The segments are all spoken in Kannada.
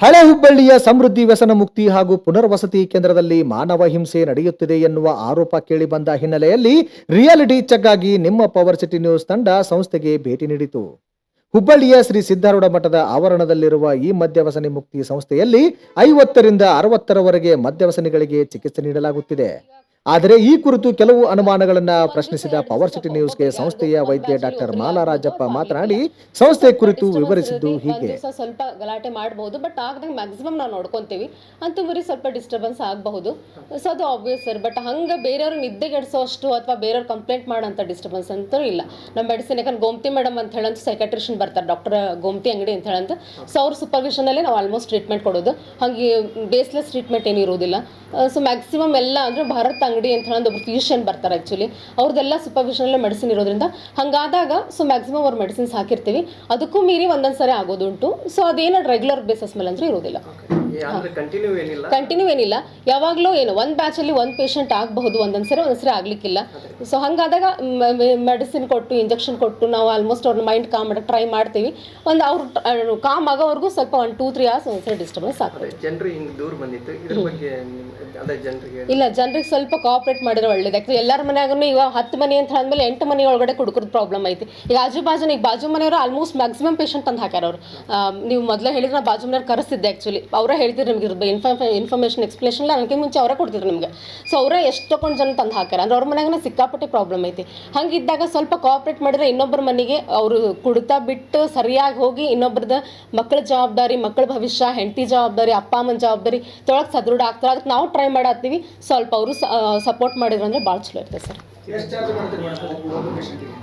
ಹಳೆ ಹುಬ್ಬಳ್ಳಿಯ ಸಮೃದ್ಧಿ ವ್ಯಸನ ಮುಕ್ತಿ ಹಾಗೂ ಪುನರ್ವಸತಿ ಕೇಂದ್ರದಲ್ಲಿ ಮಾನವ ಹಿಂಸೆ ನಡೆಯುತ್ತಿದೆ ಎನ್ನುವ ಆರೋಪ ಕೇಳಿಬಂದ ಹಿನ್ನೆಲೆಯಲ್ಲಿ ರಿಯಾಲಿಟಿ ಚೆಕ್ ಆಗಿ ನಿಮ್ಮ ಪವರ್ ಸಿಟಿ ನ್ಯೂಸ್ ತಂಡ ಸಂಸ್ಥೆಗೆ ಭೇಟಿ ನೀಡಿತು. ಹುಬ್ಬಳ್ಳಿಯ ಶ್ರೀ ಸಿದ್ದಾರೂಢ ಮಠದ ಆವರಣದಲ್ಲಿರುವ ಈ ಮದ್ಯವಸನಿ ಮುಕ್ತಿ ಸಂಸ್ಥೆಯಲ್ಲಿ ಐವತ್ತರಿಂದ ಅರವತ್ತರವರೆಗೆ ಮದ್ಯವಸನಿಗಳಿಗೆ ಚಿಕಿತ್ಸೆ ನೀಡಲಾಗುತ್ತಿದೆ. ಆದರೆ ಈ ಕುರಿತು ಕೆಲವು ಅನುಮಾನಗಳನ್ನ ಪ್ರಶ್ನಿಸಿದ ಪವರ್ ಸಿಟಿ ನ್ಯೂಸ್ಗೆ ಸಂಸ್ಥೆಯ ವೈದ್ಯ ಡಾಕ್ಟರ್ ಮಾಲಾರಾಜಪ್ಪ ಮಾತನಾಡಿ, ಸಂಸ್ಥೆ ಕುರಿತು ವಿವರಿಸಿದ್ದು ಹೀಗೆ. ಸ್ವಲ್ಪ ಗಲಾಟೆ ಮಾಡಬಹುದು ಬಟ್ ಆಗದಂಗೆ ಮ್ಯಾಕ್ಸಿಮಮ್ ನಾವು ನೋಡ್ಕೊಂತೀವಿ. ಅಂತೂರಿ ಸ್ವಲ್ಪ ಡಿಸ್ಟರ್ಬೆನ್ಸ್ ಆಗಬಹುದು. ಸೊ ಅದು ಆಬ್ವಿಯಸ್ ಸರ್ ಬಟ್ ಹಂಗೆ ಬೇರೆಯವ್ರ ನಿದ್ದೆಗೆಡಿಸೋ ಅಷ್ಟು ಅಥವಾ ಬೇರೆಯವ್ರು ಕಂಪ್ಲೇಂಟ್ ಮಾಡೋಂಥ ಡಿಸ್ಟರ್ಬೆನ್ಸ್ ಅಂತೂ ಇಲ್ಲ. ನಮ್ಮ ಮೆಡಿಸಿನ್ ಯಾಕಂದ್ರೆ ಗೋಮತಿ ಮೇಡಮ್ ಅಂತ ಹೇಳಂತ ಸೈಕಾಟ್ರಿಷನ್ ಬರ್ತಾರೆ ಡಾಕ್ಟರ್ ಗೋಮತಿ ಅಂಗಡಿ ಅಂತ ಹೇಳಂತ. ಸೊ ಅವ್ರ ಸೂಪರ್ವಿಷನಲ್ಲೇ ನಾವು ಆಲ್ಮೋಸ್ಟ್ ಟ್ರೀಟ್ಮೆಂಟ್ ಕೊಡೋದು. ಹಾಗೆ ಬೇಸ್ಲೆಸ್ ಟ್ರೀಟ್ಮೆಂಟ್ ಏನಿರೋದಿಲ್ಲ ಸೊ ಮ್ಯಾಕ್ಸಿಮಮ್ ಎಲ್ಲ ಅಂದರೆ ಭಾರತ್ ಅಂಗಡಿ ಅಂತ ಹೇಳೋದು ಒಬ್ರು ಫಿಸಿಷಿಯನ್ ಬರ್ತಾರೆ ಆ್ಯಕ್ಚುಲಿ ಅವ್ರದ್ದೆಲ್ಲ ಸೂಪರ್ವಿಷನಲ್ಲೇ ಮೆಡಿಸಿನ್ ಇರೋದ್ರಿಂದ ಹಂಗಾದಾಗ ಸೊ ಮ್ಯಾಕ್ಸಿಮಮ್ ಅವ್ರು ಮೆಡಿಸಿನ್ಸ್ ಹಾಕಿರ್ತೀವಿ. ಅದಕ್ಕೂ ಮೀರಿ ಒಂದೊಂದು ಸರಿ ಆಗೋದುಂಟು. ಸೊ ಅದೇನು ರೆಗ್ಯುಲರ್ ಬೇಸಸ್ ಮೇಲೆ ಅಂದ್ರೆ ಇರೋದಿಲ್ಲ ಕಂಟಿನ್ಯೂ ಏನಿಲ್ಲ. ಕಂಟಿನ್ಯೂ ಏನಿಲ್ಲ. ಯಾವಾಗಲೂ ಏನು ಒಂದು ಬ್ಯಾಚಲ್ಲಿ ಒಂದು ಪೇಷಂಟ್ ಆಗಬಹುದು ಒಂದೊಂದು ಸರಿ ಒಂದೊಂದು ಸರಿ ಆಗಲಿಕ್ಕಿಲ್ಲ ಸೊ ಹಾಗಾದಾಗ ಮೆಡಿಸಿನ್ ಕೊಟ್ಟು ಇಂಜೆಕ್ಷನ್ ಕೊಟ್ಟು ನಾವು ಆಲ್ಮೋಸ್ಟ್ ಅವ್ರ ಮೈಂಡ್ ಕಾಮ್ ಮಾಡಕ್ಕೆ ಟ್ರೈ ಮಾಡ್ತೀವಿ. ಒಂದು ಅವ್ರು ಕಾಮ್ ಆಗೋವರೆಗೂ ಸ್ವಲ್ಪ ಒಂದು ಟೂ ತ್ರೀ ಅವರ್ಸ್ ಒಂದ್ಸರಿ ಡಿಸ್ಟರ್ಬೆನ್ಸ್ ಆಗ್ತದೆ. ಜನರು ಹಿಂಗ್ ದೂರ ಬಂದಿತ್ತು. ಇದ್ರ ಬಗ್ಗೆ ನಿಮ್- ಅದೇ ಜನರಿಗೆ ಇಲ್ಲ ಜನರಿಗೆ ಸ್ವಲ್ಪ ಕೋಆಪ್ರೇಟ್ ಮಾಡಿದ್ರೆ ಒಳ್ಳೇದು. ಯಾಕಂದ್ರೆ ಎಲ್ಲರ ಮನೆಯಾಗೂ ಈಗ ಹತ್ತು ಮನೆ ಅಂತ ಅಂದ್ಮೇಲೆ ಎಂಟು ಮನೆ ಒಳಗಡೆ ಕುಡುಕದ ಪ್ರಾಬ್ಲಮ್ ಐತಿ. ಈಗ ಆಜು ಬಾಜು ಈಗ ಬಾಜು ಮನೆಯವರು ಆಲ್ಮೋಸ್ಟ್ ಮ್ಯಾಕ್ಸಿಮಮ್ ಪೇಷಂಟ್ ಅಂತ ಹಾಕ್ಯಾರ ಅವ್ರು. ನೀವು ಮೊದಲೇ ಹೇಳಿದ್ರೆ ನಾ ಬಾಜು ಮನೆಯವ್ರು ಕರೆಸಿದ್ದೆ ಆ್ಯಕ್ಚುಲಿ ಅವರೇ ಹೇಳ್ತಿದ್ರು ನಮಗೆ ಇದ್ರ ಇನ್ಫಾರ್ಮ್ ಇನ್ಫಾರ್ಮೇಷನ್ ಎಕ್ಸ್ಪ್ಲೇಷನ್ ನನಗೆ ಮುಂಚೆ ಅವರೇ ಕೊಡ್ತಿದ್ರು ನಿಮ್ಗೆ. ಸೊ ಅವರೇ ಎಷ್ಟೊಂದು ಜನ ತಂದು ಹಾಕ್ಯಾರ? ಅಂದ್ರೆ ಅವ್ರ ಮನೆಯಾಗ ಸಿಕ್ಕಾಪಟ್ಟೆ ಪ್ರಾಬ್ಲಮ್ ಐತಿ. ಹಂಗಿದ್ದಾಗ ಸ್ವಲ್ಪ ಕೋಆಪ್ರೇಟ್ ಮಾಡಿದ್ರೆ ಇನ್ನೊಬ್ಬರ ಮನೆಗೆ ಅವರು ಕುಡ್ತಾ ಬಿಟ್ಟು ಸರಿಯಾಗಿ ಹೋಗಿ ಇನ್ನೊಬ್ಬರದ ಮಕ್ಕಳ ಜವಾಬ್ದಾರಿ ಮಕ್ಕಳ ಭವಿಷ್ಯ ಹೆಂಡತಿ ಜವಾಬ್ದಾರಿ ಅಪ್ಪ ಅಮ್ಮನ ಜವಾಬ್ದಾರಿ ತೊಳಗೆ ಸದೃಢ ಆಗ್ತಾರೆ. ಅದಕ್ಕೆ ನಾವು ಟ್ರೈ ಮಾಡತ್ತೀವಿ. ಸ್ವಲ್ಪ ಅವರು ಸಪೋರ್ಟ್ ಮಾಡಿದ್ರು ಅಂದರೆ ಭಾಳ ಚಲೋ ಇರ್ತದೆ ಸರ್. ಎಷ್ಟು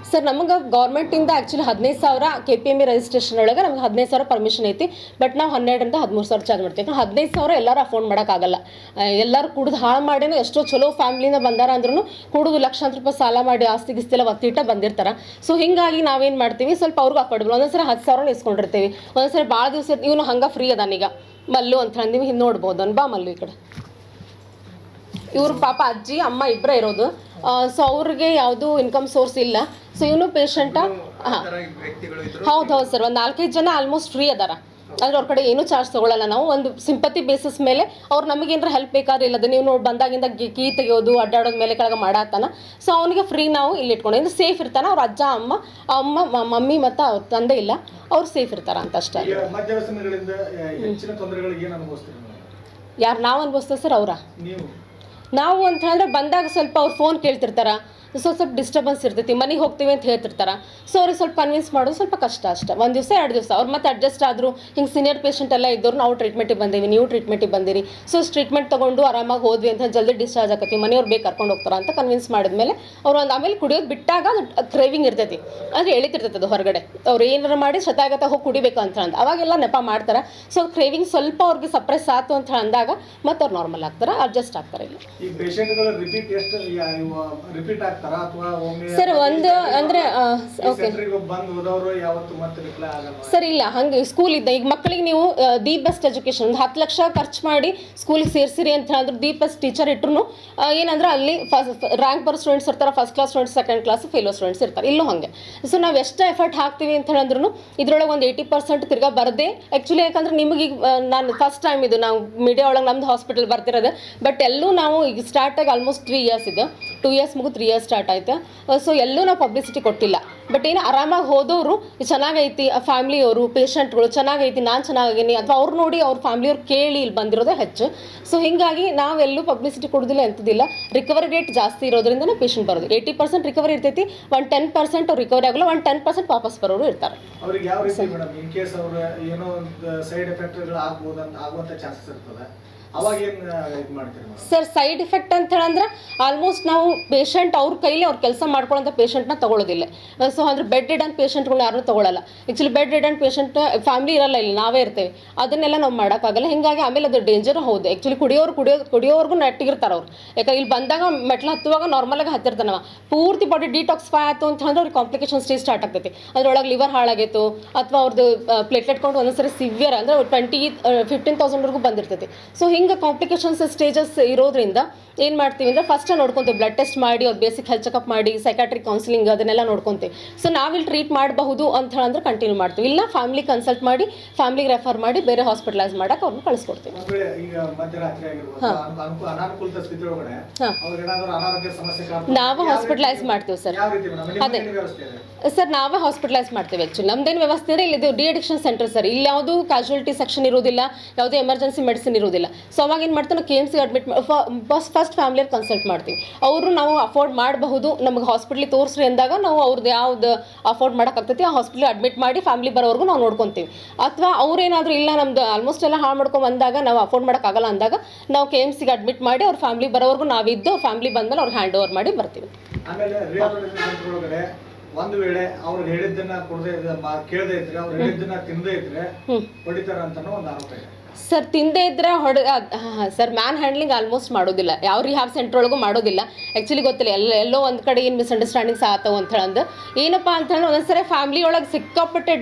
ಸರ್? ನಮಗೆ ಗೌರ್ಮೆಂಟಿಂದ ಆ್ಯಕ್ಚುಲಿ ಹದಿನೈದು ಸಾವಿರ K P M E registration ಒಳಗೆ ನಮ್ಗೆ ಹದಿನೈದು ಸಾವಿರ ಪರ್ಮಿಷನ್ ಐತಿ. ಬಟ್ ನಾವು ಹನ್ನೆರಡರಿಂದ ಹದಿಮೂರು ಸಾವಿರ ಚಾರ್ಜ್ ಮಾಡ್ತೀವಿ. ಹದಿನೈದು ಸಾವಿರ ಎಲ್ಲರೂ ಅಫೋರ್ಡ್ ಮಾಡೋಕ್ಕಾಗಲ್ಲ. ಎಲ್ಲರೂ ಕುಡಿದು ಹಾಳು ಮಾಡಿನೂ ಎಷ್ಟೋ ಚಲೋ ಫ್ಯಾಮ್ಲಿಯಿಂದ ಬಂದಾರ ಅಂದ್ರೂ ಕುಡಿದು ಲಕ್ಷಾಂತರ ರೂಪಾಯಿ ಸಾಲ ಮಾಡಿ ಆಸ್ತಿ ಗಿಸ್ತಿಲ್ಲ ಒತ್ತಿಟ್ಟ ಬಂದಿರ್ತಾರೆ. ಸೊ ಹಿಂಗಾಗಿ ನಾವೇನು ಮಾಡ್ತೀವಿ? ಸ್ವಲ್ಪ ಅವ್ರಿಗೆ ಅಫೋರ್ಡಬಲ್ ಒಂದೊಂದ್ಸರಿ ಹತ್ತು ಸಾವಿರ ಇಸ್ಕೊಂಡಿರ್ತೀವಿ. ಒಂದೊಂದ್ಸರಿ ಭಾಳ ದಿವಸ ಇವನು ಹಂಗೆ ಫ್ರೀ ಅದಾನೀಗ ಮಲ್ಲು ಅಂತ ಅಂದೀವಿ ಹಿಂಗೆ ನೋಡ್ಬೋದು. ಅನ್ ಬಾ ಮಲ್ಲು ಈ ಕಡೆ. ಇವ್ರ ಪಾಪ ಅಜ್ಜಿ ಅಮ್ಮ ಇಬ್ಬರೇ ಇರೋದು. ಸೊ ಅವ್ರಿಗೆ ಯಾವುದೂ ಇನ್ಕಮ್ ಸೋರ್ಸ್ ಇಲ್ಲ. ಸೊ ಇವನು ಪೇಷಂಟ ಹಾಂ. ಹೌದು ಹೌದು ಸರ್. ಒಂದು ನಾಲ್ಕೈದು ಜನ ಆಲ್ಮೋಸ್ಟ್ ಫ್ರೀ ಅದಾರ. ಅಂದ್ರೆ ಅವ್ರ ಕಡೆ ಏನು ಚಾರ್ಜ್ ತಗೊಳ್ಳಲ್ಲ ನಾವು ಒಂದು ಸಿಂಪತಿ ಬೇಸಿಸ್ ಮೇಲೆ ಅವ್ರು ನಮಗೇನಾರ ಹೆಲ್ಪ್ ಬೇಕಾದ್ರೆ ಇಲ್ಲದ ನೀವು ನೋಡಿ ಬಂದಾಗಿಂದ ಕೀ ತೆಗೆಯೋದು ಅಡ್ಡಾಡೋದು ಮೇಲೆ ಕೆಳಗೆ ಮಾಡತ್ತಾನ ಸೊ ಅವನಿಗೆ ಫ್ರೀ ನಾವು ಇಲ್ಲಿ ಇಟ್ಕೊಂಡು ಇನ್ನು ಸೇಫ್ ಇರ್ತಾನೆ. ಅವ್ರ ಅಜ್ಜ ಅಮ್ಮ ಅಮ್ಮ ಮಮ್ಮಿ ಮತ್ತು ಅವ್ರ ತಂದೆ ಇಲ್ಲ. ಅವ್ರು ಸೇಫ್ ಇರ್ತಾರ ಅಂತ ಅಷ್ಟೇ. ಯಾರು ನಾವು ಅನ್ಭವಿಸ್ತೇವೆ ಸರ್ ಅವರ. ನಾವು. ಅಂತ ಹೇಳಿದ್ರೆ ಬಂದಾಗ ಸ್ವಲ್ಪ ಅವ್ರು ಫೋನ್ ಕೇಳ್ತಿರ್ತಾರ. ಸೊ ಸ್ವಲ್ಪ ಡಿಸ್ಟರ್ಬೆನ್ಸ್ ಇರ್ತೈತಿ, ಮನೆಗೆ ಹೋಗ್ತೀವಿ ಅಂತ ಹೇಳ್ತಿರ್ತಾರೆ. ಸೊ ಅವ್ರಿಗೆ ಸ್ವಲ್ಪ ಕನ್ವಿನ್ಸ್ ಮಾಡೋದು ಸ್ವಲ್ಪ ಕಷ್ಟ ಅಷ್ಟೆ. ಒಂದು ದಿವಸ, ಎರಡು ದಿವಸ, ಅವ್ರು ಮತ್ತೆ ಅಡ್ಜಸ್ಟ್ ಆದರೂ, ಹಿಂಗೆ ಸೀನಿಯರ್ ಪೇಷಂಟ್ ಎಲ್ಲ ಇದ್ದವ್ರು ನಾವು ಟ್ರೀಟ್ಮೆಂಟಿಗೆ ಬಂದೀವಿ, ನೀವು ಟ್ರೀಟ್ಮೆಂಟಿಗೆ ಬಂದಿರಿ. ಸೊ ಟ್ರೀಟ್ಮೆಂಟ್ ತೊಗೊಂಡು ಆರಾಮಾಗಿ ಹೋದ್ವಿ ಅಂತ ಜಲ್ದಿ ಡಿಸ್ಚಾರ್ಜ್ ಆಗತ್ತೆ ಮನೆಯವ್ರು ಬೇಕು ಕರ್ಕೊಂಡು ಹೋಗ್ತಾರ ಅಂತ ಕನ್ವಿನ್ಸ್ ಮಾಡಿದ್ಮೇಲೆ ಅವ್ರು ಒಂದು ಆಮೇಲೆ ಕುಡಿಯೋದು ಬಿಟ್ಟಾಗ ಅದು ಕ್ರೇವಿಂಗ್ ಇರ್ತೈತಿ. ಅಂದರೆ ಎಳಿತಿರ್ತೈತೆ ಅದು ಹೊರಗಡೆ. ಅವ್ರು ಏನಾರ ಮಾಡಿ ಶತಾಗತ ಹೋಗಿ ಕುಡಿಬೇಕು ಅಂತ ಅಂದ, ಅವಾಗೆಲ್ಲ ನೆಪ ಮಾಡ್ತಾರೆ. ಸೊ ಕ್ರೇವಿಂಗ್ ಸ್ವಲ್ಪ ಅವ್ರಿಗೆ ಸಪ್ರೆಸ್ ಆಯ್ತು ಅಂತ ಅಂದಾಗ ಮತ್ತೆ ಅವ್ರು ನಾರ್ಮಲ್ ಆಗ್ತಾರೆ ಅಡ್ಜಸ್ಟ್ ಆಗ್ತಾರೆ ಇಲ್ಲ. ಆಗ್ತಾರ ಅಥವಾ ಒಮ್ಮೆ ಸರ್ ಒಂದು ಅಂದ್ರೆ ಓಕೆ ಸೆಂಟ್ರಿಗೆ ಬಂದು ಹೋದವರು ಯಾವತ್ತು ಮತ್ತೆ ರಿಪ್ಲೈ ಆಗಲ್ಲ. ಸರ್ ಇಲ್ಲ ಹಂಗೆ ಸ್ಕೂಲ್ ಇದ್ದ ಈಗ ಮಕ್ಕಳಿಗೆ ನೀವು ದಿ ಬೆಸ್ಟ್ ಎಜುಕೇಶನ್ ಒಂದು ಹತ್ತು ಲಕ್ಷ ಖರ್ಚು ಮಾಡಿ ಸ್ಕೂಲಿಗೆ ಸೇರಿಸಿರಿ ಅಂತ ಹೇಳಿದ್ರು ದಿ ಬೆಸ್ಟ್ ಟೀಚರ್ ಇಟ್ರು ಏನಂದ್ರೆ ಅಲ್ಲಿ ಫಸ್ಟ್ ರ್ಯಾಂಕ್ ಬರೋ ಸ್ಟೂಡೆಂಟ್ಸ್ ಇರ್ತಾರೆ first class students second class ಫೇಲೋ students ಇರ್ತಾರೆ ಇಲ್ಲೂ ಹಾಗೆ. ಸೊ ನಾವು ಎಷ್ಟು ಎಫರ್ಟ್ ಹಾಕ್ತೀವಿ ಅಂತ ಹೇಳಿದ್ರು ಇದ್ರೊಳಗೆ ಒಂದು ಏಯ್ಟಿ ಪರ್ಸೆಂಟ್ ತಿರ್ಗಾ ಬರದೆ ಆ್ಯಕ್ಚುಲಿ ಯಾಕಂದ್ರೆ ನಿಮಗೆ ಈಗ ನಾನು ಫಸ್ಟ್ ಟೈಮ್ ಇದು ನಾವು ಮೀಡಿಯಾ ಒಳಗೆ ನಮ್ದು ಹಾಸ್ಪಿಟಲ್ ಬರ್ತಿರೋದು ಬಟ್ ಎಲ್ಲೂ ನಾವು ಈಗ ಸ್ಟಾರ್ಟ್ ಆಗಿ ಆಲ್ಮೋಸ್ಟ್ ತ್ರೀ ಇಯರ್ಸ್ ಇದೆ. ಟೂ ಇಯರ್ಸ್ ಮುಗಿದು ತ್ರೀ ಇಯರ್ಸ್ ಸ್ಟಾರ್ಟ್ ಆಯಿತು. ಸೊ ಎಲ್ಲೂ ನಾವು ಪಬ್ಲಿಸಿಟಿ ಕೊಟ್ಟಿಲ್ಲ. ಬಟ್ ಏನು, ಆರಾಮಾಗಿ ಹೋದವರು ಚೆನ್ನಾಗೈತಿ ಫ್ಯಾಮ್ಲಿಯವರು ಪೇಷಂಟ್ಗಳು ಚೆನ್ನಾಗೈತಿ, ನಾನು ಚೆನ್ನಾಗಿದ್ದೀನಿ ಅಥವಾ ಅವ್ರು ನೋಡಿ ಅವ್ರ ಫ್ಯಾಮ್ಲಿಯವ್ರು ಕೇಳಿ ಇಲ್ಲಿ ಬಂದಿರೋದೇ ಹೆಚ್ಚು. ಸೊ ಹೀಗಾಗಿ ನಾವೆಲ್ಲೂ ಪಬ್ಲಿಸಿಟಿ ಕೊಡೋದಿಲ್ಲ ಎಂಥದಿಲ್ಲ ರಿಕವರಿ ರೇಟ್ ಜಾಸ್ತಿ ಇರೋದ್ರಿಂದನೇ ಪೇಷಂಟ್ ಬರೋದು. ಏಯ್ಟಿ ಪರ್ಸೆಂಟ್ ರಿಕವರಿ ಇರ್ತೈತಿ ಒನ್ ಟೆನ್ ಪರ್ಸೆಂಟ್ ಅವ್ರು ರಿಕವರಿ ಆಗಲ್ಲ ಒನ್ ಟೆನ್ ಪರ್ಸೆಂಟ್ ವಾಪಸ್ ಬರೋರು ಇರ್ತಾರೆ. ಯಾವ ರೀತಿ ಮೇಡಮ್ ಇನ್ ಕೇಸ್ ಅವರು ಏನೋ ಸೈಡ್ ಎಫೆಕ್ಟ್ಗಳು ಆಗ್ಬೋದು ಅಂತ ಆಗುವಂತ ಚಾನ್ಸಸ್ ಇರ್ತದೆ? ಸರ್, ಸೈಡ್ ಇಫೆಕ್ಟ್ ಅಂತ ಹೇಳಂದ್ರೆ ಆಲ್ಮೋಸ್ಟ್ ನಾವು ಪೇಷಂಟ್ ಅವ್ರ ಕೈಲಿ ಅವ್ರ ಕೆಲಸ ಮಾಡ್ಕೊಳ್ಳೋಂಥ ಪೇಷಂಟ್ನ ತಗೊಳ್ಳೋದಿಲ್ಲ ಸೊ ಅಂದ್ರೆ ಬೆಡ್ ರಿಡನ್ ಪೇಷಂಟ್ಗಳನ್ನ ಯಾರೂ ತಗೊಳ್ಳಲ್ಲ actually bedridden patient family ಇರಲ್ಲ ಇಲ್ಲಿ, ನಾವೇ ಇರ್ತೇವೆ. ಅದನ್ನೆಲ್ಲ ನಾವು ಮಾಡೋಕ್ಕಾಗಲ್ಲ. ಹಿಂಗಾಗಿ ಆಮೇಲೆ ಅದು ಡೇಂಜರ್ ಹೌದು. ಆ್ಯಕ್ಚುಲಿ ಕುಡಿಯೋರು ಕುಡಿಯೋ, ಕುಡಿಯೋರ್ಗು ನೆಟ್ಟಿಗಿರ್ತಾರೆ ಅವ್ರು. ಯಾಕಂದ್ರೆ ಇಲ್ಲಿ ಬಂದಾಗ ಮೆಟ್ಲು ಹತ್ತುವಾಗ ನಾರ್ಮಲಾಗಿ ಹತ್ತಿರ್ತಾನವ. ಪೂರ್ತಿ ಬಾಡಿ ಡಿಟಾಕ್ಸ್ಫೈ ಆಯಿತು ಅಂತ ಅಂದ್ರೆ ಅವ್ರಿಗೆ ಕಾಂಪ್ಲಿಕೇಶನ್ ಸ್ಟೇಜ್ ಸ್ಟಾರ್ಟ್ ಆಗ್ತೈತಿ. ಅದ್ರೊಳಗೆ ಲಿವರ್ ಹಾಳಾಗಿತ್ತು ಅಥವಾ ಅವ್ರದ್ದು ಪ್ಲೇಟ್ಲೆಟ್ ಕೌಂಟ್ ಒಂದೊಂದ್ಸರಿ ಸಿವಿಯರ್ ಅಂದ್ರೆ ಟ್ವೆಂಟಿ ಫಿಫ್ಟೀನ್ ತೌಸಂಡ್ವರೆಗೂ ಬಂದಿರ್ತೈತಿ. ಸೊ ಹಿಂಗೆ ಕಾಂಪ್ಲಿಕೇಶನ್ಸ್ ಸ್ಟೇಜಸ್ ಇರೋದ್ರಿಂದ ಏನು ಮಾಡ್ತೀವಿ ಅಂದರೆ ಫಸ್ಟ್ ನೋಡ್ಕೊತೀವಿ ಬ್ಲಡ್ ಟೆಸ್ಟ್ ಮಾಡಿ ಅವ್ರು ಬೇಸಿಕ್ ಹೆಲ್ತ್ ಚೆಕಪ್ ಮಾಡಿ ಸೈಕಾಟ್ರಿಕ್ ಕೌನ್ಸಿಲಿಂಗ್ ಅದನ್ನೆಲ್ಲ ನೋಡ್ಕೊತೀವಿ. ಸೊ ನಾವಿಲ್ಲಿ ಟ್ರೀಟ್ ಮಾಡಬಹುದು ಅಂತ ಹೇಳಂದ್ರೆ ಕಂಟಿನ್ಯೂ ಮಾಡ್ತೀವಿ. ಇಲ್ಲ ಫ್ಯಾಮಿಲಿ ಕನ್ಸಲ್ಟ್ ಮಾಡಿ ಫ್ಯಾಮಿಲಿಗೆ ರೆಫರ್ ಮಾಡಿ ಬೇರೆ ಹಾಸ್ಪಿಟಲೈಸ್ ಮಾಡಕ್ಕೆ ಅವ್ರನ್ನ ಕಳಿಸ್ಕೊಡ್ತೀವಿ. ನಾವು ಹಾಸ್ಪಿಟಲೈಸ್ ಮಾಡ್ತೀವಿ ಸರ್. ಅದೇ. ಸರ್, ನಾವೇ ಹಾಸ್ಪಿಟಲೈಸ್ ಮಾಡ್ತೀವಿ ಆ್ಯಕ್ಚುಲಿ ನಮ್ದೇನು ವ್ಯವಸ್ಥೆ ಅಂದರೆ ಇಲ್ಲಿ ಡಿ ಅಡಿಕ್ಷನ್ ಸೆಂಟರ್ ಸರ್. ಇಲ್ಲಿ ಯಾವುದು ಕ್ಯಾಶುಯಾಲಿಟಿ ಸೆಕ್ಷನ್ ಇರೋದಿಲ್ಲ ಯಾವುದೇ ಎಮರ್ಜೆನ್ಸಿ ಮೆಡಿಸಿನ್ ಇರೋದಿಲ್ಲ ಸೊ ಅವಾಗ ಏನು ಮಾಡ್ತೀವಿ ನಾವು K M C admit first first familiar consult ಮಾಡ್ತೀವಿ. ಅವರು ನಾವು ಅಫೋರ್ಡ್ ಮಾಡಬಹುದು, ನಮಗೆ ಹಾಸ್ಪಿಟ್ಲಿಗೆ ತೋರಿಸ್ರಿ ಅಂದಾಗ ನಾವು ಅವ್ರದ್ದು ಯಾವ್ದು ಅಫೋರ್ಡ್ ಮಾಡೋಕ್ಕಾಗ್ತೈತಿ ಆ ಹಾಸ್ಪಿಟ್ಲಿಗೆ ಅಡ್ಮಿಟ್ ಮಾಡಿ ಫ್ಯಾಮಿಲಿ ಬರೋವರೆಗೂ ನಾವು ನೋಡ್ಕೊತೀವಿ. ಅಥವಾ ಅವ್ರೇನಾದರೂ ಇಲ್ಲ ನಮ್ದು ಆಲ್ಮೋಸ್ಟ್ ಎಲ್ಲ ಹಾಳು ಮಾಡ್ಕೊಂಡು ಬಂದಾಗ ನಾವು ಅಫೋರ್ಡ್ ಮಾಡೋಕ್ಕಾಗಲ್ಲ ಅಂದಾಗ ನಾವು ಕೆ ಎಂ ಸಿಗೆ ಅಡ್ಮಿಟ್ ಮಾಡಿ ಅವ್ರ ಫ್ಯಾಮಿಲಿ ಬರೋವರೆಗೂ ನಾವಿದ್ದು ಫ್ಯಾಮಿಲಿ ಬಂದಮೇಲೆ ಅವ್ರಿಗೆ ಹ್ಯಾಂಡ್ ಓವರ್ ಮಾಡಿ ಬರ್ತೀವಿ. ಒಂದು ವೇಳೆ ಅವ್ರು ಹೇಳಿದ್ದನ್ನ ಕೊಡದೆ ಕೇಳದೆ ಇದ್ರೆ ಅವ್ರು ಹೇಳಿದ್ದನ್ನ ತಿನ್ನದೇ ಇದ್ರೆ ಹೊಡಿತಾರ ಅಂತಾನು ಒಂದು ಆರೋಪ ಇದೆ. ಸರ್ ತಿಂದೇ ಇದ್ರೆ ಹೊಡೆ ಸರ್ ಮ್ಯಾನ್ ಹ್ಯಾಂಡ್ಲಿಂಗ್ ಆಲ್ಮೋಸ್ಟ್ ಮಾಡೋದಿಲ್ಲ. ಯಾವ ರಿಹಾಬ್ ಸೆಂಟರ್ ಒಳಗೂ ಮಾಡೋದಿಲ್ಲ. ಆ್ಯಕ್ಚುಲಿ ಗೊತ್ತಿಲ್ಲ, ಎಲ್ಲ, ಎಲ್ಲೋ ಒಂದು ಕಡೆ ಏನು ಮಿಸ್ಅಂಡರ್ಸ್ಟ್ಯಾಂಡಿಂಗ್ಸ್ ಆತವು ಅಂತ ಹೇಳಂದು. ಏನಪ್ಪ ಅಂತಂದ್ರೆ ಒಂದೊಂದ್ಸರಿ ಫ್ಯಾಮಿಲಿ ಒಳಗೆ ಸಿಕ್ಕಾಪಟ್ಟೆ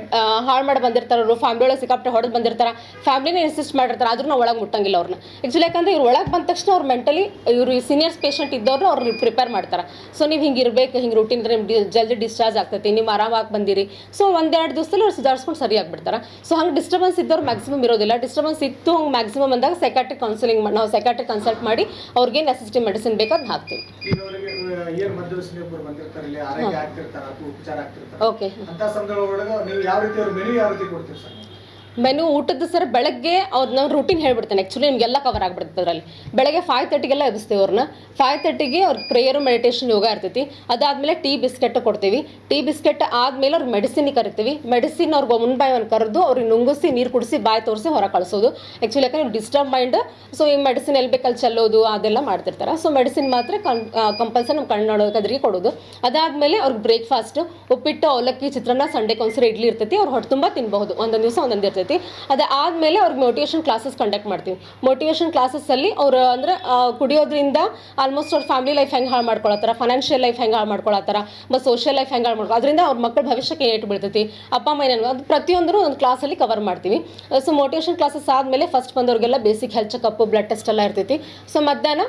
ಹಾಳು ಮಾಡಿ ಬಂದಿರ್ತಾರೆ ಅವರು. ಫ್ಯಾಮಿಲಿ ಒಳಗೆ ಸಿಕ್ಕಾಪಟ್ಟೆ ಹೊಡೆದು ಬಂದಿರ್ತಾರೆ. ಫ್ಯಾಮಿಲಿನೇ ಇನ್ಸಿಸ್ಟ್ ಮಾಡಿರ್ತಾರೆ, ಆದ್ರೂ ನಾವು ಒಳಗೆ ಮುಟ್ಟಂಗಿಲ್ಲ ಅವ್ರನ್ನ ಆ್ಯಕ್ಚುಲಿ ಯಾಕಂದ್ರೆ ಇವ್ರು ಒಳಗೆ ಬಂದ ತಕ್ಷಣ ಅವ್ರು ಮೆಂಟಲಿ ಇವರು ಸೀನಿಯರ್ಸ್ ಪೇಷಂಟ್ ಇದ್ದವ್ರು ಅವ್ರು ಪ್ರಿಪೇರ್ ಮಾಡ್ತಾರೆ. ಸೊ ನೀವು ಹಿಂಗೆ ಇರಬೇಕು, ಹಿಂಗೆ ರೂಟೀನ್ ನಿಮ್ಗೆ ಜಲ್ದಿ ಡಿಸ್ಚಾರ್ಜ್ ಆಗ್ತೈತಿ, ನೀವು ಆರಾಮಾಗಿ ಬಂದಿರಿ. ಸೊ ಒಂದೆರಡು ದಿವಸದಲ್ಲಿ ಅವ್ರು ಸುಧಾರಿಸ್ಕೊಂಡು ಸರಿ ಬಿಡ್ತಾರೆ. ಸೊ ಹಂಗೆ ಡಿಸ್ಟರ್ಬೆನ್ಸ್ ಇದ್ದವ್ರು ಮ್ಯಾಕ್ಸಿಮಮ್ ಇರೋದಿಲ್ಲ. ಡಿಸ್ಟರ್ಬೆನ್ಸ್ ಇತ್ತು ಹಂಗೆ ಮ್ಯಾಕ್ಸಿಮಮ್ ಅಂದಾಗ ಸೈಕಾಟ್ರಿಕ್ ಕೌನ್ಸಿಲಿಂಗ್ ನಾವು ಸೈಕಾಟ್ರಿಕ್ ಕನ್ಸಲ್ಟ್ ಮಾಡಿ ಅವ್ರಿಗೆ ನೆಸೆಸಿಟಿ ಮೆಡಿಸಿನ್ ಬೇಕಾದ್ ಹಾಕ್ತೀವಿ. ಓಕೆ ಮೆನು ಊಟದ ಸರ್ ಬೆಳಗ್ಗೆ ಅವ್ರ ನಾವು ರೂಟೀನ್ ಹೇಳ್ಬಿಡ್ತೇನೆ. ಆ್ಯಕ್ಚುಲಿ ನಿಮಗೆಲ್ಲ ಕವರ್ ಆಗ್ಬಿಡ್ತದೆ ಅದರಲ್ಲಿ. ಬೆಳಗ್ಗೆ ಫೈವ್ ತರ್ಟಿಗೆಲ್ಲ ಎಬ್ಬಿಸ್ತೀವಿ ಅವ್ರನ್ನ ಫೈವ್ ತರ್ಟಿಗೆ ಅವ್ರ ಪ್ರೇಯರು ಮೆಡಿಟೇಷನ್ ಯೋಗ ಇರ್ತೈತಿ. ಅದಾದಮೇಲೆ ಟೀ ಬಿಸ್ಕೆಟ್ ಕೊಡ್ತೀವಿ. ಟೀ ಬಿಸ್ಕೆಟ್ ಆದಮೇಲೆ ಅವ್ರಿಗೆ ಮೆಡಿಸಿನ್ ಕರಿತೀವಿ. ಮೆಡಿಸಿನ್ ಅವ್ರಿಗೆ ಒನ್ ಬೈ ಒನ್ ಕರೆದು ಅವ್ರಿಗೆ ನುಂಗಿಸಿ ನೀರು ಕುಡಿಸಿ ಬಾಯಿ ತೋರಿಸಿ ಹೊರ ಕಳಿಸೋದು. ಆ್ಯಕ್ಚುಲಿ ಯಾಕಂದ್ರೆ ಡಿಸ್ಟರ್ಬ್ ಮೈಂಡ್ ಸೊ ಈ ಮೆಡಿಸಿನ್ ಎಲ್ಲಿ ಬೇಕಲ್ಲಿ ಚೆಲ್ಲೋದು, ಅದೆಲ್ಲ ಮಾಡ್ತಿರ್ತಾರೆ. ಸೊ ಮೆಡಿಸಿನ್ ಮಾತ್ರ ಕಂಪಲ್ಸರಿ ನಮ್ಮ ಕಣ್ಣು ನೋಡೋಕದ್ರಿಗೆ ಕೊಡೋದು. ಅದಾದಮೇಲೆ ಅವ್ರಿಗೆ ಬ್ರೇಕ್ಫಾಸ್ಟ್ ಉಪ್ಪಿಟ್ಟು, ಅವಲಕ್ಕಿ, ಚಿತ್ರಾನ್ನ ಸಂಡೆ ಒಂದ್ಸರಿ ಇಡ್ಲಿ ಇರ್ತೈತಿ. ಅವ್ರು ಹೊಟ್ಟೆ ತುಂಬ ತಿನ್ಬಹುದು. ಒಂದೊಂದು ದಿವಸ ಒಂದೊಂದು ಇರ್ತೈತಿ. ಅದಾದಮೇಲೆ ಅವ್ರಿಗೆ ಮೋಟಿವೇಶನ್ ಕ್ಲಾಸಸ್ ಕಂಡಕ್ಟ್ ಮಾಡ್ತೀವಿ. ಮೋಟಿವೇಶನ್ ಕ್ಲಾಸಸ್ಸಲ್ಲಿ ಅವರು, ಅಂದ್ರೆ ಕುಡಿಯೋದ್ರಿಂದ ಆಲ್ಮೋಸ್ಟ್ ಅವ್ರ ಫ್ಯಾಮಿಲಿ ಲೈಫ್ ಹೆಂಗೆ ಹಾಳು ಮಾಡ್ಕೊಳತ್ತಾರ ಫೈನಾನ್ಷಿಯಲ್ ಲೈಫ್ ಹೆಂಗೆ ಹಾಳು ಮಾಡ್ಕೊಳತ್ತಾರ ಮತ್ತು ಸೋಷಿಯಲ್ ಲೈಫ್ ಹೆಂಗೆ ಹಾಳು ಮಾಡ್ಕೊ, ಅದರಿಂದ ಅವ್ರ ಮಕ್ಕಳ ಭವಿಷ್ಯಕ್ಕೆ ಏಟು ಬೀಳ್ತೈತಿ. ಅಪ್ಪ, ಅಮ್ಮ ಏನೇನು ಅದು ಪ್ರತಿಯೊಂದರೂ ಒಂದು ಕ್ಲಾಸಲ್ಲಿ ಕವರ್ ಮಾಡ್ತೀವಿ. ಸೊ ಮೋಟಿವೇಶನ್ ಕ್ಲಾಸಸ್ ಆದಮೇಲೆ first ಬಂದವ್ರಿಗೆಲ್ಲ basic health checkup blood test ಎಲ್ಲ ಇರ್ತೈತಿ. ಸೊ ಮಧ್ಯಾಹ್ನ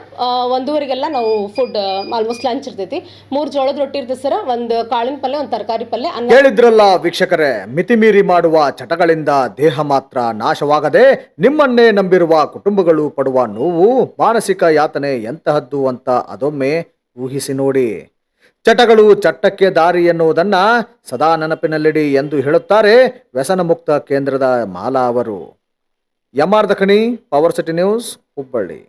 ಒಂದೂವರೆಗೆಲ್ಲ ನಾವು ಫುಡ್ ಆಲ್ಮೋಸ್ಟ್ ಲಂಚ್ ಇರ್ತೈತಿ. ಮೂರು ಜೋಳದ ರೊಟ್ಟಿ ಇರ್ತೈತೆ ಸರ್, ಒಂದು ಕಾಳಿನ ಪಲ್ಯ, ಒಂದು ತರಕಾರಿ ಪಲ್ಯ ಹೇಳಿದ್ರಲ್ಲ ವೀಕ್ಷಕರೇ ಮಿತಿ ಮೀರಿ ಮಾಡುವ ಚಟಗಳಿಂದ ದೇಹ ಮಾತ್ರ ನಾಶವಾಗದೆ ನಿಮ್ಮನ್ನೇ ನಂಬಿರುವ ಕುಟುಂಬಗಳು ಪಡುವ ನೋವು, ಮಾನಸಿಕ ಯಾತನೆ ಎಂತಹದ್ದು ಅಂತ ಅದೊಮ್ಮೆ ಊಹಿಸಿ ನೋಡಿ. ಚಟಗಳು ಚಟ್ಟಕ್ಕೆ ದಾರಿ ಎನ್ನುವುದನ್ನ ಸದಾ ನೆನಪಿನಲ್ಲಿಡಿ ಎಂದು ಹೇಳುತ್ತಾರೆ ವ್ಯಸನ ಮುಕ್ತ ಕೇಂದ್ರದ ಮಾಲಾ ಅವರು. M ದಖಣಿ power city news, Hubballi.